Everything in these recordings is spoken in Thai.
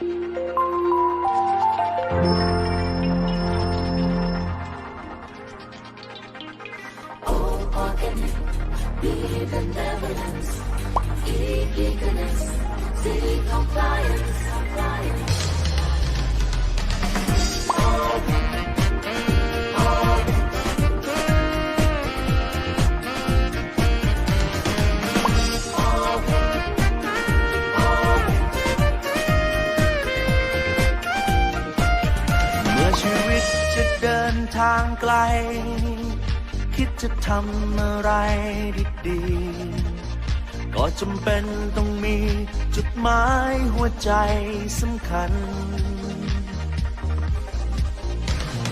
เไกล คิดจะทำอะไรดีๆ ก็จำเป็นต้องมีจุดหมายหัวใจสำคัญ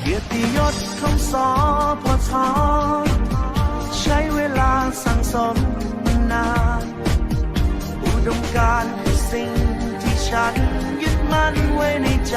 เกียรติยศของสอพอทอใช้เวลาสั่งสมนาน อุดมการคือสิ่งที่ฉันยึดมั่นไว้ในใจ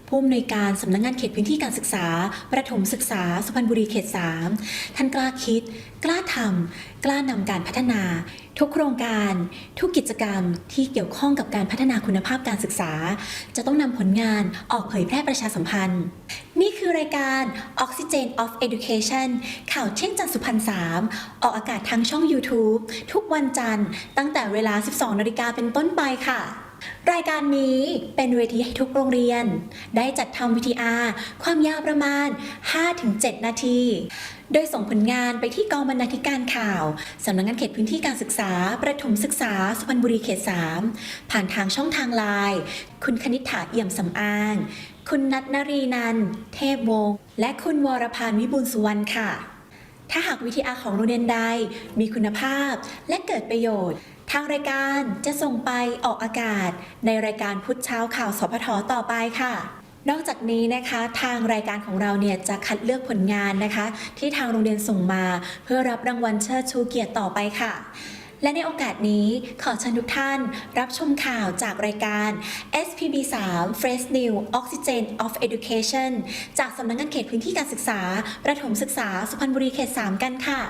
ผู้อำนวยการสำนักงานเขตพื้นที่การศึกษา ประถมศึกษา สุพรรณบุรีเขต 3 ท่านกล้าคิด กล้าทำกล้านำการพัฒนา ทุกโครงการ ทุกกิจกรรมที่เกี่ยวข้องกับการพัฒนาคุณภาพการศึกษา จะต้องนำผลงานออกเผยแพร่ประชาสัมพันธ์ นี่คือรายการ Oxygen of Education ข่าวเที่ยงจันสุพรรณ3ออกอากาศทางช่อง YouTube ทุกวันจันทร์ตั้งแต่เวลา 12นาฬิกาเป็นต้นไปค่ะ รายการนี้เป็นเวทีให้ทุกโรงเรียน ได้จัดทำวิทีอาความยาวประมาณ 5-7 นาที โดยส่งผลงานไปที่กองบรรณาธิการข่าว สำนักงานเขตพื้นที่การศึกษา ประถมศึกษา สุพรรณบุรีเขต 3 ผ่านทางช่องทางไลน์คุณคณิษฐาเอี่ยมสำอาง คุณนัทนรีนัน เทพวงศ์และคุณวรพานวิบูลสุวรรณค่ะ ถ้าหากวิทยาของโรงเรียนใดมีคุณภาพและเกิดประโยชน์ ทางรายการจะส่งไปออกอากาศ ในรายการพุทธเช้าข่าวสพทต่อไปค่ะนอกจากนี้นะคะทางรายการของเราเนี่ยจะคัดเลือกผลงานนะคะ ที่ทางโรงเรียนส่งมา เพื่อรับรางวัลเชิดชูเกียรติต่อไปค่ะ และในโอกาสนี้ขอเชิญทุกท่าน รับชมข่าวจากรายการ SPB 3 Fresh New Oxygen of Education จากสำนักงานเขตพื้นที่การศึกษา ประถมศึกษาสุพรรณบุรีเขต 3 กันค่ะ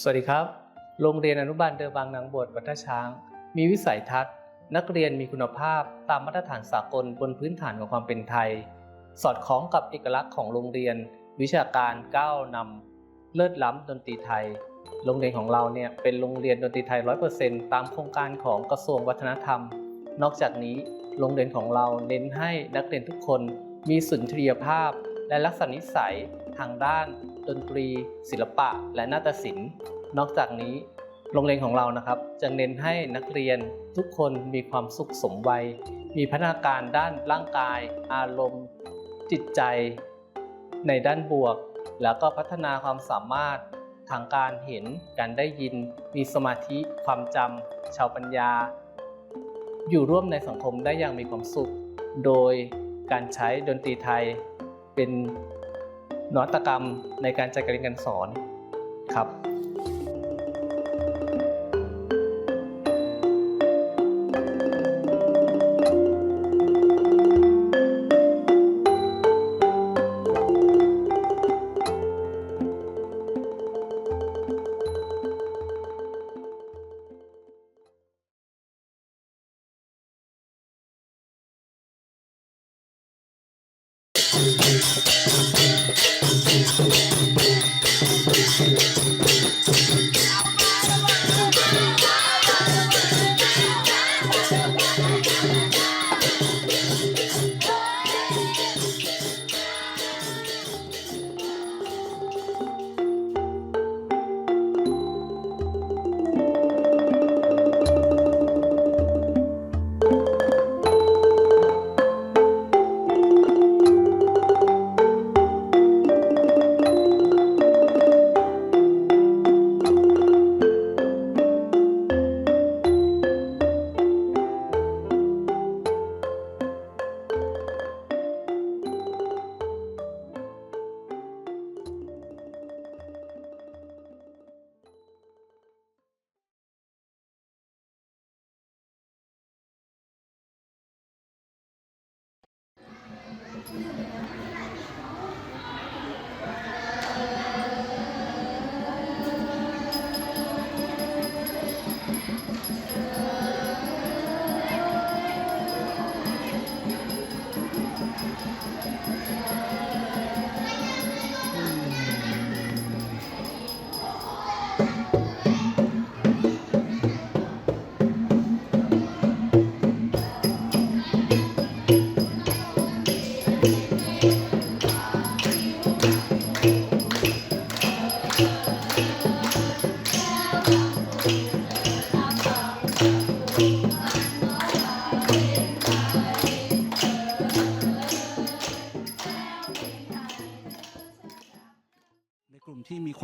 สวัสดีครับ โรงเรียนอนุบาลเดิมบางนางบวชวัดท่าช้าง มีวิสัยทัศน์ นักเรียนมีคุณภาพตามมาตรฐานสากลบนพื้นฐานของความเป็นไทย สอดคล้องกับเอกลักษณ์ของโรงเรียน วิชาการก้าวนำเลิศล้ำดนตรีไทย โรงเรียนของเราเนี่ยเป็นโรงเรียนดนตรีไทย 100%ตามโครงการของกระทรวงวัฒนธรรม นอกจากนี้โรงเรียนของเราเน้นให้นักเรียนทุกคนมีสุนทรียภาพ และลักษณะนิสัยทางด้าน ดนตรี ศิลปะ และนาฏศิลป์ นอกจากนี้ โรงเรียนของเรานะครับจะเน้นให้นักเรียนทุกคนมีความสุขสมวัย มีพัฒนาการด้านร่างกาย อารมณ์ จิตใจ ในด้านบวก แล้วก็พัฒนาความสามารถทางการเห็น การได้ยิน มีสมาธิ ความจำชาวปัญญา อยู่ร่วมในสังคมได้อย่างมีความสุข โดยการใช้ดนตรีไทยเป็น นวัตกรรมในการจัดการเรียนการสอนครับ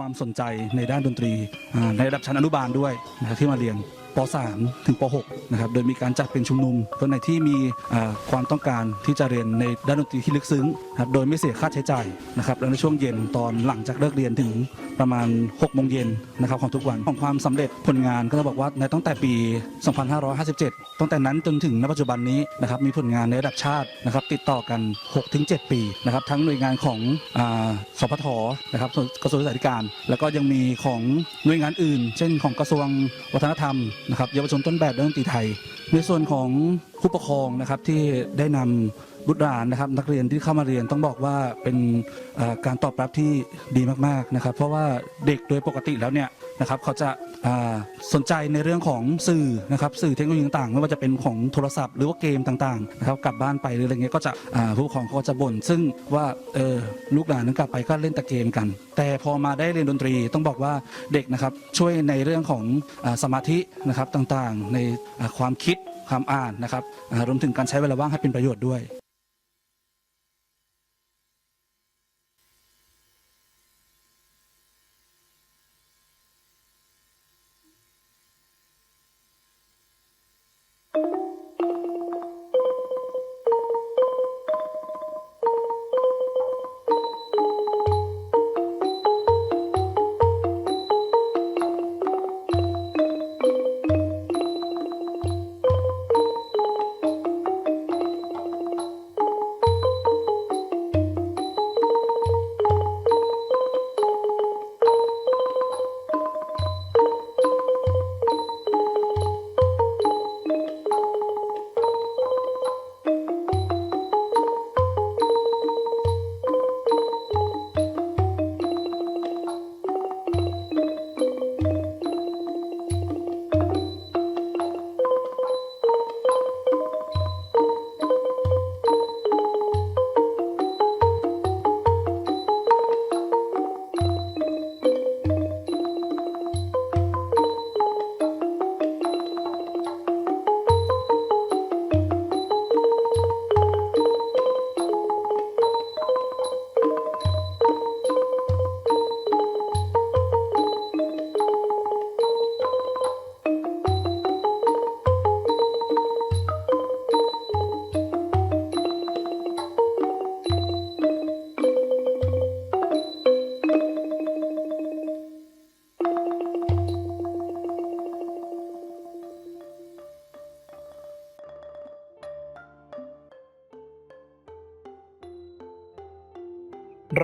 ความสนใจในด้านดนตรีในระดับชั้นอนุบาลด้วยนะครับที่มาเรียน ป .3 ถึงป .6 นะครับ โดยมีการจัดเป็นชุมนุมคนไหนที่มีความต้องการที่จะเรียนในด้านดนตรีที่ลึกซึ้งนะครับโดยไม่เสียค่าใช้จ่ายนะครับและในช่วงเย็นตอนหลังจากเลิกเรียนถึงประมาณ6โมงเย็นนะครับของทุกวันของความสำเร็จผลงานก็ต้องบอกว่าในตั้งแต่ปี 2557 ตั้งแต่นั้นจนถึงณปัจจุบันนี้นะครับมีผลงานในระดับชาตินะครับติดต่อกัน 6-7 ปีนะครับทั้งหน่วยงานของอสพทนะครับกระทรวงศึกษาธิการ แล้วก็ยังมีของหน่วยงานอื่น เช่นของกระทรวงวัฒนธรรมนะครับเยาวชนต้นแบบด้านดนตรีไทย ในส่วนของผู้ปกครองนะครับที่ได้นำ บุตรหลานนะครับ นักเรียนที่เข้ามาเรียนต้องบอกว่าเป็นการตอบรับที่ดีมากๆนะครับ เพราะว่าเด็กโดยปกติแล้วเนี่ยนะครับเขาจะาสนใจในเรื่องของสื่อนะครับสื่อเทคโนโลยีต่างๆ ไม่ว่าจะเป็นของโทรศัพท์หรือว่าเกมต่างๆนะครับกลับบ้านไปหรืออะไรเงี้ยก็จะผู้ปกครองเขาก็จะบ่นซึ่งว่าเออลูกหลานนั้นกลับไปก็เล่นแต่เกมกัน แต่พอมาได้เรียนดนตรีต้องบอกว่าเด็กนะครับช่วยในเรื่องของอสมาธินะครับต่างๆ ในความคิดความอ่านนะครับรวมถึงการใช้เวลาว่างให้เป็นประโยชน์ด้วย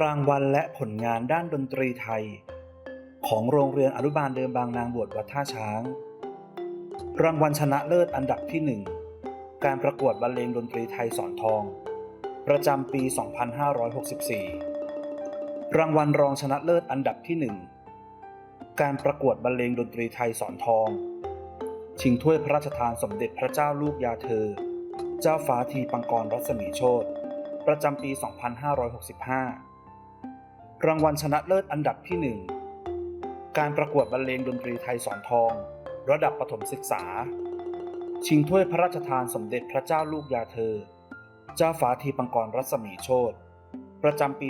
รางวัลและผลงานด้านดนตรีไทย ของโรงเรียนอนุบาลเดิมบางนางบวชวัดท่าช้าง รางวัลชนะเลิศอันดับที่ 1 การประกวดบรรเลงดนตรีไทยสอนทอง ประจำปี 2564 รางวัลรองชนะเลิศอันดับที่ 1 การประกวดบรรเลงดนตรีไทยสอนทอง ชิงถ้วยพระราชทานสมเด็จพระเจ้าลูกยาเธอ เจ้าฟ้าทีปังกรรัศมีโชตประจำปี 2565 รางวัลชนะเลิศอันดับที่ 1 การประกวดบรรเลงดนตรีไทยสอนทอง ระดับประถมศึกษา ชิงถ้วยพระราชทานสมเด็จพระเจ้าลูกยาเธอ เจ้าฟ้าทีปังกรรัศมีโชตประจำปี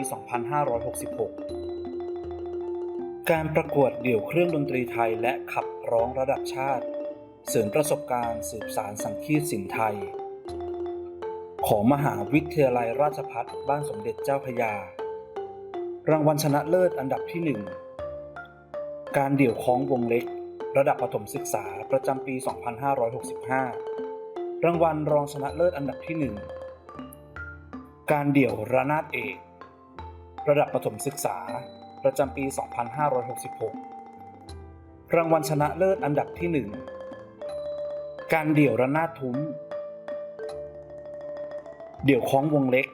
2566 การประกวดเดี่ยวเครื่องดนตรีไทยและขับร้องระดับชาติ เสริมประสบการณ์สืบสารสังคีตสินไทย ของมหาวิทยาลัยราชภัฏบ้านสมเด็จเจ้าพระยา รางวัลชนะเลิศอันดับที่ 1 การเดี่ยวคล้องวงเล็ก ระดับประถมศึกษาประจำปี 2565 รางวัลรองชนะเลิศอันดับที่การเดี่ยวระนาดเอก ระดับประถมศึกษาประจำปี 2566 รางวัลชนะเลิศอันดับที่ 1 การเดี่ยวระนาดทุ้ม เดี่ยวคล้องวงเล็ก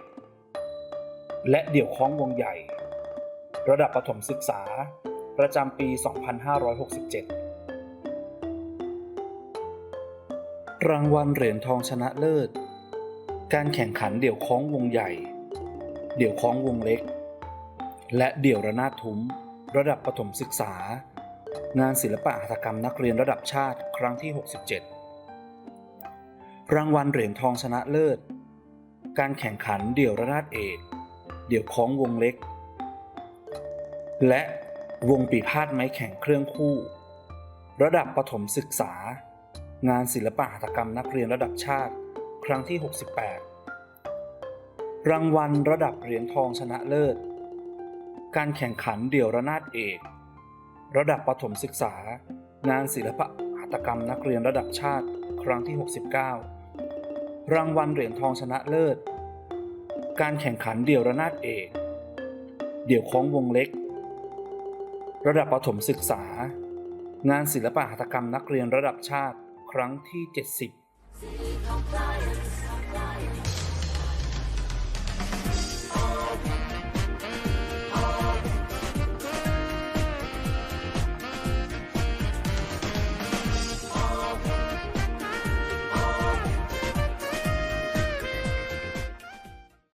และเดี่ยวคล้องวงใหญ่ ระดับประถมศึกษา ประจำปี 2567 รางวัลเหรียญทองชนะเลิศ การแข่งขันเดี่ยวคล้องวงใหญ่ เดี่ยวคล้องวงเล็ก และเดี่ยวระนาดทุ้ม ระดับประถมศึกษา งานศิลปะหัตถกรรมนักเรียนระดับชาติครั้งที่ 67 รางวัลเหรียญทองชนะเลิศ การแข่งขันเดี่ยวระนาดเอก เดี่ยวคล้องวงเล็ก และวงปีพาดไม้แข่งเครื่องคู่ ระดับประถมศึกษา งานศิลปะหัตถกรรมนักเรียนระดับชาติ ครั้งที่ 68 รางวัลระดับเหรียญทองชนะเลิศ การแข่งขันเดี่ยวระนาดเอก ระดับประถมศึกษา งานศิลปะหัตถกรรมนักเรียนระดับชาติ ครั้งที่ 69 รางวัลเหรียญทองชนะเลิศ การแข่งขันเดี่ยวระนาดเอก เดี่ยวคล้องวงเล็ก ระดับประถมศึกษา งานศิลปะหัตถกรรมนักเรียนระดับชาติครั้งที่ 70